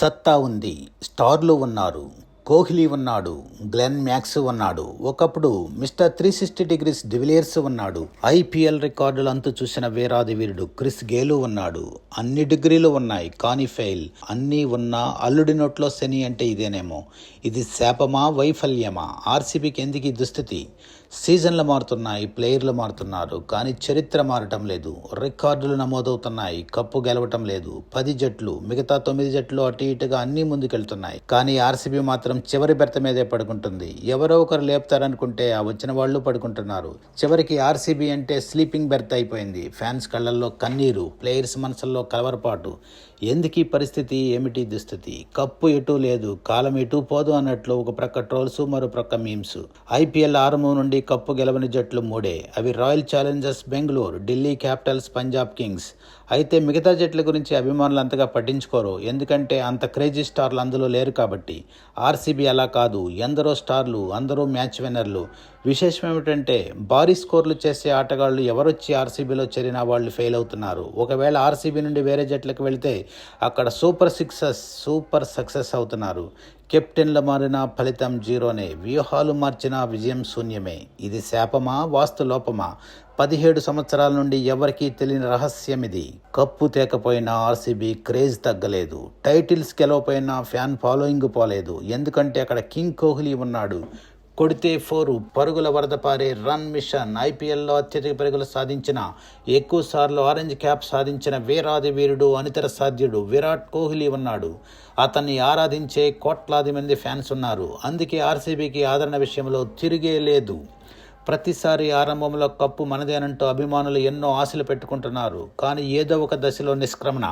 సత్తా ఉంది. స్టార్లు ఉన్నారు. కోహ్లీ ఉన్నాడు గ్లెన్ మ్యాక్స్ ఉన్నాడు ఒకప్పుడు mister three sixty degrees de Villiers ఉన్నాడు ఐపీఎల్ రికార్డులు అంతు చూసిన వీరాది వీరుడు క్రిస్ గేలు ఉన్నాడు అన్ని డిగ్రీలు ఉన్నాయి కానీ ఫెయిల్ అన్నీ ఉన్నా అల్లుడి నోట్లో శని అంటే ఇదేనేమో ఇది శాపమా వైఫల్యమా ఆర్సీబీకి ఎందుకు ఈ దుస్థితి? సీజన్లు మారుతున్నాయి ప్లేయర్లు మారుతున్నారు కానీ చరిత్ర మారటం లేదు రికార్డులు నమోదవుతున్నాయి కప్పు గెలవటం లేదు పది జట్లు మిగతా తొమ్మిది జట్లు అటు ఇటుగా అన్నీ ముందుకెళ్తున్నాయి కానీ ఆర్సీబీ మాత్రం చివరి బెర్త మీదే పడుకుంటుంది. ఎవరో ఒకరు లేపుతారనుకుంటే ఆ వచ్చిన వాళ్ళు పడుకుంటున్నారు. చివరికి ఆర్సీబీ అంటే స్లీపింగ్ బెర్త్ అయిపోయింది. ఫ్యాన్స్ కళ్ళల్లో కన్నీరు ప్లేయర్స్ మనసుల్లో కలవరపాటు. ఎందుకీ పరిస్థితి? ఏమిటి దుస్థితి? కప్పు ఎటు లేదు. కాలం ఎటు పోదు అన్నట్లు ఒక ప్రక్క ట్రోల్స్ మరో ప్రక్క మీమ్స్. ఐపీఎల్ ఆరంభం నుండి కప్పు గెలవని జట్లు మూడే. అవి Royal Challengers Bengaluru Delhi Capitals Punjab Kings. అయితే మిగతా జట్ల గురించి అభిమానులు అంతగా పట్టించుకోరు. ఎందుకంటే అంత క్రేజీ స్టార్లు అందులో లేరు కాబట్టి. ఆర్సీబీ అలా కాదు. ఎందరో స్టార్లు అందరూ మ్యాచ్ విన్నర్లు విశేషం ఏమిటంటే భారీ స్కోర్లు చేసే ఆటగాళ్ళు ఎవరొచ్చి ఆర్సీబీలో చేరినా వాళ్ళు ఫెయిల్ అవుతున్నారు. ఒకవేళ ఆర్సీబీ నుండి వేరే జట్లకు వెళితే అక్కడ సూపర్ సిక్సెస్ సూపర్ సక్సెస్ అవుతున్నారు. కెప్టెన్లు మారిన ఫలితం జీరోనే వ్యూహాలు మార్చిన విజయం శూన్యమే. ఇది శాపమా వాస్తు లోపమా? పదిహేడు సంవత్సరాల నుండి ఎవరికీ తెలియని రహస్యం ఇది. కప్పు తేకపోయినా ఆర్సీబీ క్రేజ్ తగ్గలేదు. టైటిల్స్ గెలవపోయినా ఫ్యాన్ ఫాలోయింగ్ పోలేదు. ఎందుకంటే అక్కడ కింగ్ కోహ్లీ ఉన్నాడు. కొడితే ఫోరు పరుగుల వరద పారే రన్ మిషన్. ఐపీఎల్లో అత్యధిక పరుగులు సాధించిన ఎక్కువసార్లు ఆరెంజ్ క్యాప్ సాధించిన వీరాది వీరుడు అనితర సాధ్యుడు విరాట్ కోహ్లీ ఉన్నాడు. అతన్ని ఆరాధించే కోట్లాది మంది ఫ్యాన్స్ ఉన్నారు. అందుకే ఆర్సీబీకి ఆదరణ విషయంలో తిరిగే లేదు. ప్రతిసారి ఆరంభంలో కప్పు మనదేనంటూ అభిమానులు ఎన్నో ఆశలు పెట్టుకుంటున్నారు. కానీ ఏదో ఒక దశలో నిష్క్రమణ.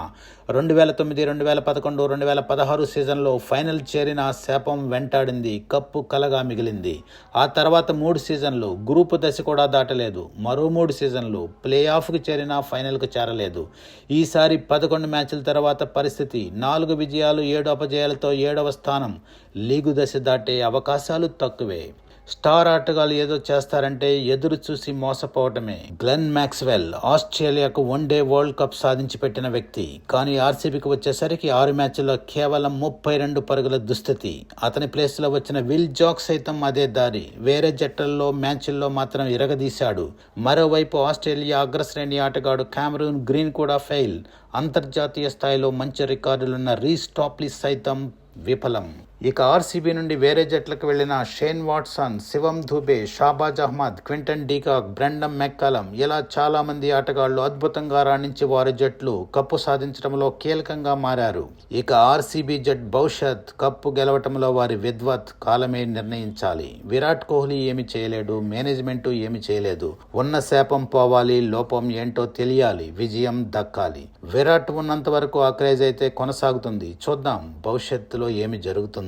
రెండు వేల తొమ్మిది రెండు వేల పదకొండు రెండు వేల పదహారు సీజన్లో ఫైనల్ చేరిన శాపం వెంటాడింది. కప్పు కలగా మిగిలింది. ఆ తర్వాత మూడు సీజన్లు గ్రూపు దశ కూడా దాటలేదు. మరో మూడు సీజన్లు ప్లే ఆఫ్కి చేరిన ఫైనల్కు చేరలేదు. ఈసారి పదకొండు మ్యాచ్ల తర్వాత పరిస్థితి నాలుగు విజయాలు ఏడు అపజయాలతో ఏడవ స్థానం. లీగు దశ దాటే అవకాశాలు తక్కువే. స్టార్ ఆటగాళ్ళు ఏదో చేస్తారంటే ఎదురు చూసి మోసపోవటమే. గ్లెన్ మ్యాక్స్వెల్ ఆస్ట్రేలియాకు వన్డే వరల్డ్ కప్ సాధించి పెట్టిన వ్యక్తి. కానీ ఆర్సీబీకి వచ్చేసరికి ఆరు మ్యాచ్ల్లో కేవలం ముప్పై రెండు పరుగుల దుస్థితి. అతని ప్లేస్లో వచ్చిన విల్ జాక్ సైతం అదే దారి. వేరే జట్లలో మ్యాచ్ల్లో మాత్రం ఇరగదీశాడు. మరోవైపు ఆస్ట్రేలియా అగ్రశ్రేణి ఆటగాడు కామరూన్ గ్రీన్ కూడా ఫెయిల్. అంతర్జాతీయ స్థాయిలో మంచి రికార్డులున్న రీస్ సైతం విఫలం. ఇక ఆర్సీబీ నుండి వేరే జట్లకు వెళ్ళిన Shane Watson Shivam Dube Shahbaz Ahmed Quinton de Kock Brendon McCullum ఇలా చాలామంది ఆటగాళ్ళు అద్భుతంగా రాణించి వారి జట్లు కప్పు సాధించడంలో కీలకంగా మారారు. ఇక ఆర్సీబీ జట్ భవిష్యత్ కప్పు గెలవటంలో వారి విద్వత్ కాలమే నిర్ణయించాలి. విరాట్ కోహ్లీ ఏమి చేయలేడు మేనేజ్మెంట్ ఏమి చేయలేదు. ఉన్న శాపం పోవాలి లోపం ఏంటో తెలియాలి విజయం దక్కాలి. విరాట్ ఉన్నంత వరకు ఆ క్రేజ్ అయితే కొనసాగుతుంది. చూద్దాం భవిష్యత్తులో ఏమి జరుగుతుంది.